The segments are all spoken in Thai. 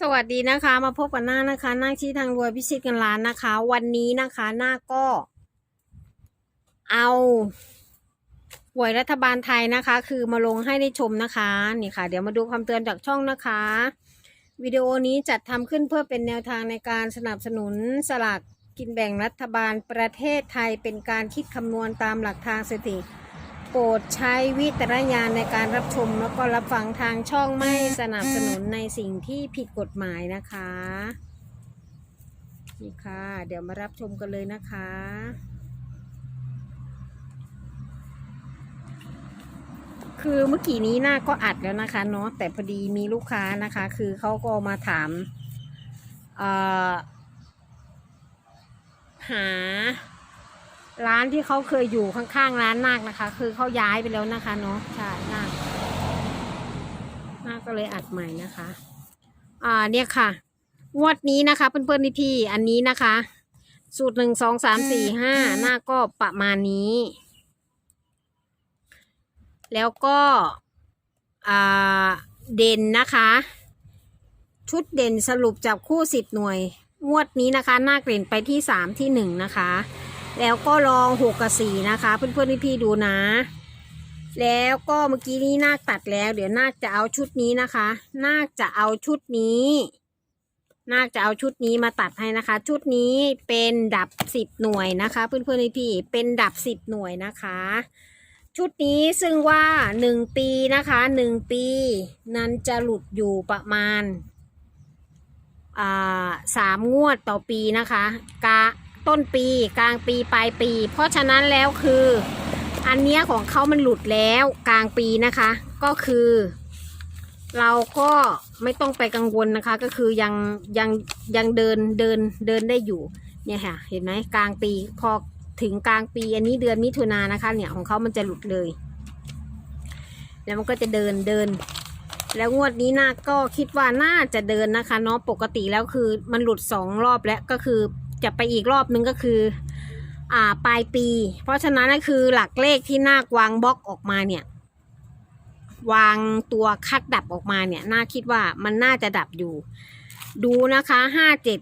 สวัสดีนะคะ มาพบกับหน้านะคะหน้าที่ทางรวยพิชิตกันล้านนะคะ วันนี้นะคะหน้าก็ เอาหวยรัฐบาลไทยนะคะ คือมาลงให้ได้ชมนะคะนี่ค่ะ เดี๋ยวมาดูคำเตือนจากช่องนะคะ วิดีโอนี้จัดทำขึ้นเพื่อเป็นแนวทางในการสนับสนุนสลากกินแบ่งรัฐบาลประเทศไทยเป็นการคิดคำนวณตามหลักทางสถิติ ปรดใช้วิจารณญาณในการรับชม แล้วก็รับฟังทางช่องไม่สนับสนุนในสิ่งที่ผิดกฎหมายนะคะนี่ค่ะ เดี๋ยวมารับชมกันเลยนะคะคือเมื่อกี้นี้หน้าก็อัดแล้วนะคะเนาะแต่พอดีมีลูกค้านะคะ คือเขาก็มาถามหา ร้านที่เขาเคยอยู่ข้างๆร้านนาคนะคะ คือเขาย้ายไปแล้วนะคะเนาะใช่นาคนาคก็เลยอัดใหม่นะคะ อ่าเนี่ยค่ะงวดนี้นะคะเพื่อนๆพี่ๆอันนี้นะคะ สูตรหนึ่งสองสามสี่ห้าหน้าก็ประมาณนี้ แล้วก็อ่าเด่นนะคะ ชุดเด่นสรุปจับคู่สิบหน่วย งวดนี้นะคะหน้าเกล่นไปที่สามที่หนึ่งนะคะ แล้วก็ลองหกกับสี่นะคะ เพื่อนๆพี่ๆดูนะ แล้วก็เมื่อกี้นี้นาคตัดแล้ว เดี๋ยวนาคจะเอาชุดนี้นะคะ นาคจะเอาชุดนี้ นาคจะเอาชุดนี้มาตัดให้นะคะ ชุดนี้เป็นดับสิบหน่วยนะคะ เพื่อนๆพี่ๆเป็นดับสิบหน่วยนะคะ ชุดนี้ซึ่งว่าหนึ่งปีนะคะหนึ่งปี นั้นจะหลุดอยู่ประมาณสามงวดต่อปีนะคะ กะ ต้นปีกลางปีปลายปี เพราะฉะนั้นแล้วคือ อันเนี้ยของเขามันหลุดแล้วกลางปีนะคะ ก็คือ เราก็ไม่ต้องไปกังวลนะคะ ก็คือยังยังยังเดินเดินเดินได้อยู่เนี่ยค่ะ เห็นไหมกลางปีพอถึงกลางปีอันนี้เดือนมิถุนายนะคะ เนี่ยของเขามันจะหลุดเลย แล้วมันก็จะเดินเดิน แล้วงวดนี้นาก็คิดว่าน่าจะเดินนะคะเนาะปกติแล้วคือมันหลุดสองรอบแล้วก็คือ จะไปอีกรอบนึงก็คือ อ่าปลายปี เพราะฉะนั้นก็คือหลักเลขที่นาควางบล็อกออกมาเนี่ย วางตัวคัดดับออกมาเนี่ยน่าคิดว่ามันน่าจะดับอยู่ ดูนะคะห้าเจ็ด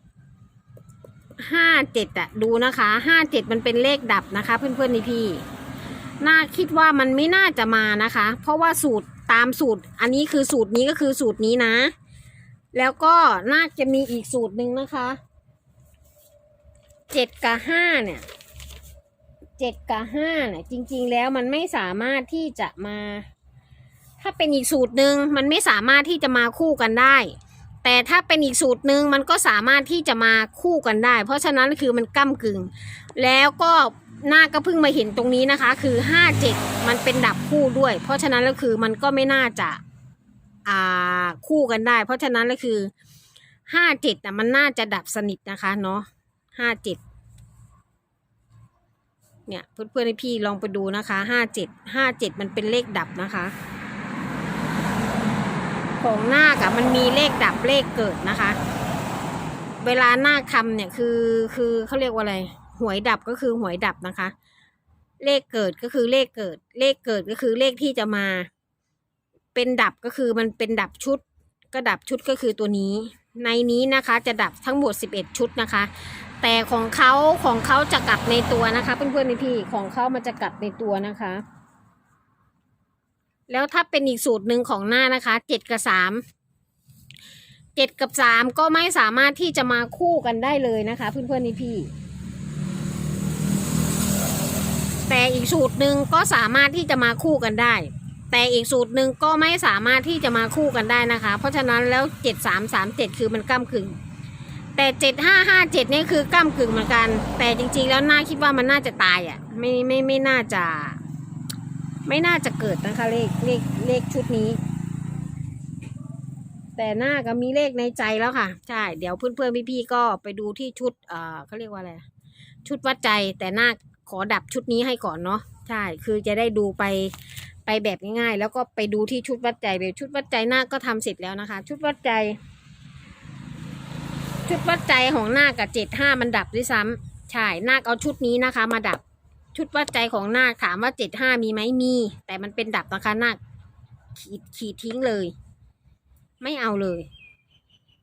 ห้าเจ็ดอะดูนะคะห้าเจ็ดมันเป็นเลขดับนะคะ เพื่อนๆนี่พี่น่าคิดว่ามันไม่น่าจะมานะคะ เพราะว่าสูตรตามสูตร อันนี้คือสูตรนี้ก็คือสูตรนี้นะ แล้วก็น่าจะมีอีกสูตรหนึ่งนะคะ เจ็ดกับห้าเนี่ยเจ็ดกับห้าเนี่ยจริง ๆ แล้วมันไม่สามารถที่จะมา ถ้าเป็นอีกสูตรหนึ่งมันไม่สามารถที่จะมาคู่กันได้ แต่ถ้าเป็นอีกสูตรหนึ่งมันก็สามารถที่จะมาคู่กันได้ เพราะฉะนั้นคือมันก้ากึ่ง แล้วก็หน้าก็เพิ่งมาเห็นตรงนี้นะคะ คือห้าเจ็ดมันเป็นดับคู่ด้วย เพราะฉะนั้นแล้วคือมันก็ไม่น่าจะอ่าคู่กันได้ เพราะฉะนั้นแล้วคือห้าเจ็ดนะมันน่าจะดับสนิทนะคะเนาะ ห้าเจ็ดเนี่ยเพื่อนๆให้พี่ลองไปดูนะคะห้าเจ็ดห้าเจ็ดมันเป็นเลขดับนะคะ ของหน้ากับมันมีเลขดับเลขเกิดนะคะ เวลาหน้าคำเนี่ยคือคือเขาเรียกว่าอะไร หวยดับก็คือหวยดับนะคะ เลขเกิดก็คือเลขเกิด เลขเกิดก็คือเลขที่จะมา เป็นดับก็คือมันเป็นดับชุด ก็ดับชุดก็คือตัวนี้ ในนี้นะคะจะดับทั้งหมด 11 ชุดนะคะ แต่ของเขาของเขาจะกลับในตัวนะคะ เพื่อนๆพี่ของเขามันจะกลับในตัวนะคะ แล้วถ้าเป็นอีกสูตรหนึ่งของหน้านะคะเจ็ดกับสามเจ็ดกับสามก็ไม่สามารถที่จะมาคู่กันได้เลยนะคะ เพื่อนๆพี่ แต่อีกสูตรหนึ่งก็สามารถที่จะมาคู่กันได้ แต่อีกสูตรหนึ่งก็ไม่สามารถที่จะมาคู่กันได้นะคะ เพราะฉะนั้นแล้วเจ็ดสามสามเจ็ดคือมันก้ากึ่ง แต่เจ็ดห้าห้าเจ็ดนี่คือก้ามกึ่งเหมือนกัน แต่จริง ๆ แล้วน่าคิดว่ามันน่าจะตายอะ ไม่ไม่ไม่น่าจะ ไม่น่าจะเกิดนะคะเลขเลขเลขชุดนี้ แต่หน้าก็มีเลขในใจแล้วค่ะ ใช่ เดี๋ยวเพื่อนๆพี่ๆก็ไปดูที่ชุดเอ่อเขาเรียกว่าอะไรชุดวัดใจแต่หน้าขอดับชุดนี้ให้ก่อนเนาะใช่ คือจะได้ดูไปไปแบบง่ายๆ แล้วก็ไปดูที่ชุดวัดใจเลยชุดวัดใจหน้าก็ทำเสร็จแล้วนะคะ ชุดวัดใจ ชุดวัดใจของน้ากับเจ็ดห้ามันดับด้วยซ้ำใช่น้าเอาชุดนี้นะคะ มาดับชุดวัดใจของน้าถามว่าเจ็ดห้ามีไหมมี แต่มันเป็นดับนะคะน้าขีดขีดทิ้งเลย ไม่เอาเลย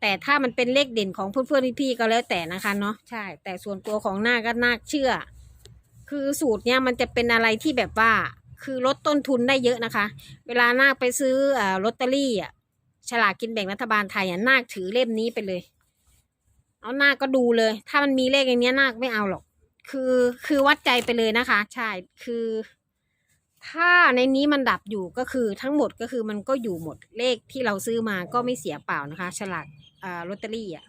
แต่ถ้ามันเป็นเลขเด่นของเพื่อนๆพี่ๆก็แล้วแต่นะคะเนาะใช่ แต่ส่วนตัวของนาคก็นาคเชื่อ คือสูตรเนี้ยมันจะเป็นอะไรที่แบบว่า คือลดต้นทุนได้เยอะนะคะ เวลานาคไปซื้อลอตเตอรี่อะฉลากกินแบ่งรัฐบาลไทยอะนาคถือเล่มนี้ไปเลย เอาหน้าก็ดูเลย ถ้ามันมีเลขอย่างเนี้ยนาไม่เอาหรอก คือคือวัดใจไปเลยนะคะ ใช่ คือ ถ้าในนี้มันดับอยู่ก็คือทั้งหมดก็คือมันก็อยู่หมดเลขที่เราซื้อมาก็ไม่เสียเปล่านะคะ ฉลากอ่าลอตเตอรี่อะ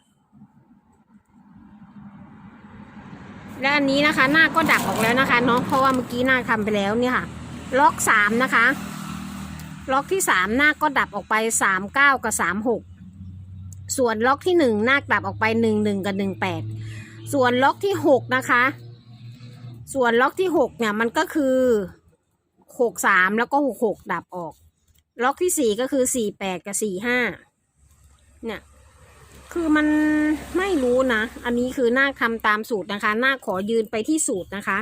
และอันนี้นะคะหน้าก็ดับออกแล้วนะคะเนาะเพราะว่าเมื่อกี้หน้าทำไปแล้วเนี่ยค่ะ ล็อกสามนะคะ ล็อกที่สามหน้าก็ดับออกไปสามเก้ากับสามหก ส่วนล็อกที่หนึ่งหน้าดับออกไปหนึ่งหนึ่งกับหนึ่งแปดส่วนล็อกที่หกนะคะ ส่วนล็อกที่หกเนี่ยมันก็คือหกสามแล้วก็หกหกดับออก ล็อกที่สี่ก็คือสี่แปดกับสี่ห้าเนี่ยคือมันไม่รู้นะ อันนี้คือนาคทำตามสูตรนะคะนาคขอยืนไปที่สูตรนะคะ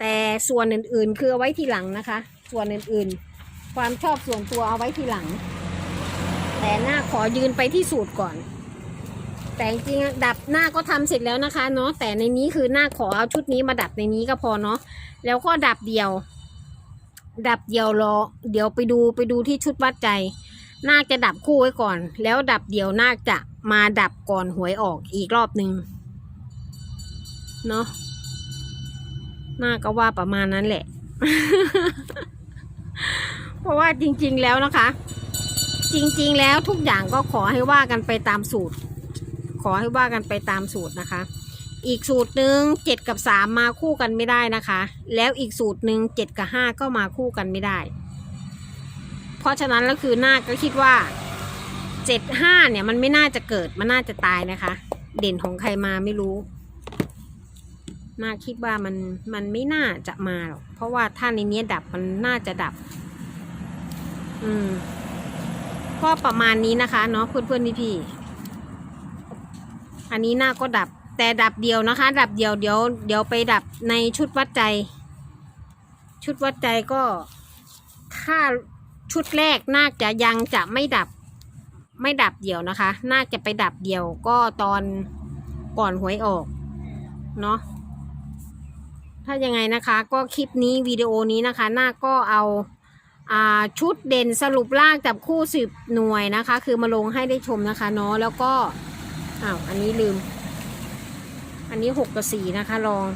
แต่ส่วนอื่นๆ คือเอาไว้ทีหลังนะคะ ส่วนอื่นๆ ความชอบส่วนตัวเอาไว้ทีหลัง แต่หน้าขอยืนไปที่สูตรก่อน แต่จริงดับหน้าก็ทำเสร็จแล้วนะคะเนาะแต่ในนี้คือหน้าขอเอาชุดนี้มาดับในนี้ก็พอเนาะแล้วก็ดับเดียว ดับเดียวรอ เดี๋ยวไปดูไปดูที่ชุดวัดใจนาคจะดับคู่ไว้ก่อน แล้วดับเดียวนาคจะมาดับก่อนหวยออกอีกรอบหนึ่งเนาะนาคก็ว่าประมาณนั้นแหละ เพราะว่าจริง ๆแล้วนะคะ จริง ๆ แล้วทุกอย่างก็ขอให้ว่ากันไปตามสูตร ขอให้ว่ากันไปตามสูตรนะคะ อีกสูตรหนึ่งเจ็ดกับสามมาคู่กันไม่ได้นะคะ แล้วอีกสูตรหนึ่งเจ็ดกับห้าก็มาคู่กันไม่ได้ เพราะฉะนั้นแล้วคือนาก็คิดว่าเจ็ดห้าเนี่ยมันไม่น่าจะเกิดมันน่าจะตายนะคะ เด่นของใครมาไม่รู้นาคิดว่ามันมันไม่น่าจะมาหรอกเพราะว่าถ้าในเนี้ยดับมันน่าจะดับ อืม ก็ประมาณนี้นะคะเนาะเพื่อนๆพี่ๆอันนี้หน้าก็ดับแต่ดับเดียวนะคะ ดับเดียวเดี๋ยวเดี๋ยวไปดับในชุดวัดใจ ชุดวัดใจก็ถ้าชุดแรกน่าจะยังจะไม่ดับ ไม่ดับเดียวนะคะ น่าจะไปดับเดียวก็ตอนก่อนหวยออกเนาะถ้ายังไงนะคะ ก็คลิปนี้วิดีโอนี้นะคะ หน้าก็เอา ชุดเด่นสรุปลากจับคู่สิบหน่วยนะคะ คือมาลงให้ได้ชมนะคะเนาะแล้วก็อ้าวอันนี้ลืม อันนี้หกกับสี่นะคะลอง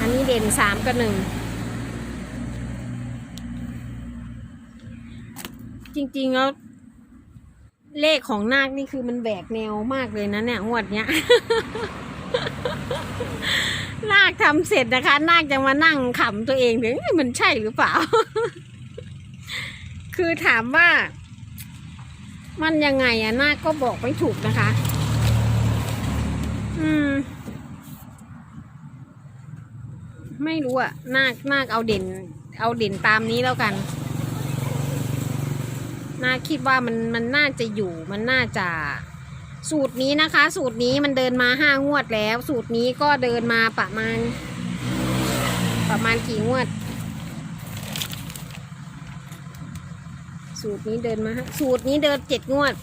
อันนี้เด่นสามกับหนึ่งจริงๆแล้วเลขของนาคนี่คือมันแบกแนวมากเลยนะเนี่ยงวดเนี้ย นาคทำเสร็จนะคะ นาคจะมานั่งขำตัวเองเดี๋ยวเอ้ยมันใช่หรือเปล่า คือถามว่า มันยังไงอะนาคก็บอกไม่ถูกนะคะ อืม ไม่รู้อะนาคนาคเอาเด่น เอาเด่นตามนี้แล้วกัน นาคคิดว่ามันมันน่าจะอยู่ มันน่าจะ สูตรนี้นะคะ สูตรนี้มันเดินมาห้างวดแล้ว สูตรนี้ก็เดินมาประมาณ ประมาณกี่งวด สูตรนี้เดินมาห้าสูตรนี้เดินเจ็ดงวด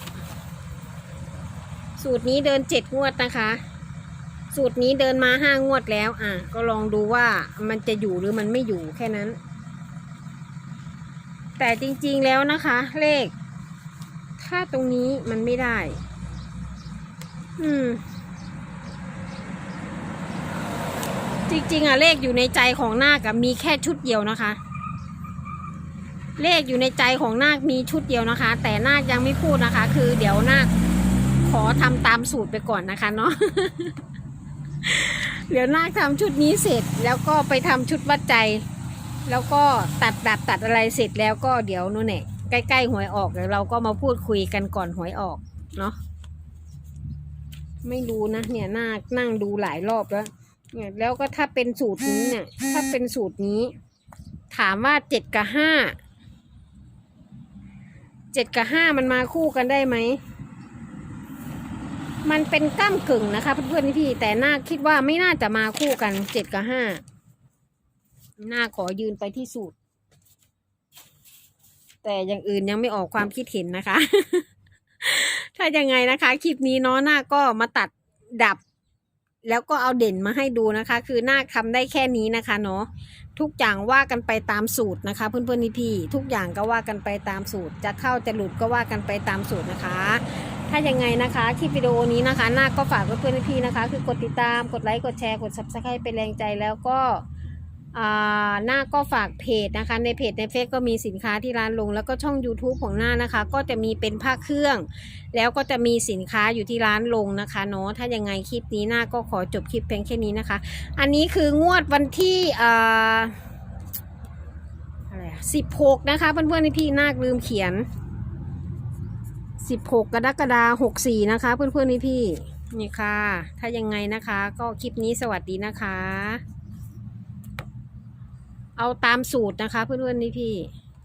สูตรนี้เดินเจ็ดงวดนะคะ สูตรนี้เดินมาห้างวดแล้วอะก็ลองดูว่ามันจะอยู่หรือมันไม่อยู่แค่นั้น แต่จริงๆแล้วนะคะ เลข ถ้าตรงนี้มันไม่ได้ อืม จริงๆอะเลขอยู่ในใจของนาคอะมีแค่ชุดเดียวนะคะ เลขอยู่ในใจของนาคมีชุดเดียวนะคะ แต่นาคยังไม่พูดนะคะ คือเดี๋ยวนาคขอทำตามสูตรไปก่อนนะคะเนาะเดี๋ยวนาคทำชุดนี้เสร็จแล้วก็ไปทำชุดวัดใจ แล้วก็ตัดดับตัดอะไรเสร็จแล้วก็เดี๋ยวนู่นเนี่ยใกล้ๆหวยออกเดี๋ยวเราก็มาพูดคุยกันก่อนหวยออกเนาะ ไม่รู้นะเนี่ยนานั่งดูหลายรอบแล้วเนี่ยแล้วก็ถ้าเป็นสูตรนี้เนี่ย ถ้าเป็นสูตรนี้ ถามว่าเจ็ดกับห้าเจ็ดกับห้ามันมาคู่กันได้ไหมมันเป็นก้ามกึ่งนะคะเพื่อนๆพี่แต่น่าคิดว่าไม่น่าจะมาคู่กันเจ็ดกับห้าน่าขอยืนไปที่สูตร แต่อย่างอื่นยังไม่ออกความคิดเห็นนะคะ ถ้ายังไงนะคะคลิปนี้เนาะหน้าก็มาตัดดับ แล้วก็เอาเด่นมาให้ดูนะคะ คือหน้าทำได้แค่นี้นะคะเนาะทุกอย่างว่ากันไปตามสูตรนะคะ เพื่อนๆพี่ๆทุกอย่างก็ว่ากันไปตามสูตร จะเข้าจะหลุดก็ว่ากันไปตามสูตรนะคะถ้ายังไงนะคะคลิปวิดีโอนี้นะคะหน้าก็ฝากเพื่อนๆพี่นะคะ คือกดติดตามกดไลค์กดแชร์กด subscribe เป็นแรงใจแล้วก็ หน้าก็ฝากเพจนะคะ ในเพจในเฟซก็มีสินค้าที่ร้านลง แล้วก็ช่อง YouTube ของหน้านะคะ ก็จะมีเป็นผ้าเครื่อง แล้วก็จะมีสินค้าอยู่ที่ร้านลงนะคะเนาะถ้ายังไงคลิปนี้หน้าก็ขอจบคลิปเพียงแค่นี้นะคะ อันนี้คืองวดวันที่อะไรสิบหกนะคะเพื่อนๆพี่ๆนาคลืมเขียนสิบหกกรกฎาหกสี่นะคะ เพื่อนๆพี่นี่ค่ะ ถ้ายังไงนะคะ ก็คลิปนี้สวัสดีนะคะ เอาตามสูตรนะคะ เพื่อนๆนี่พี่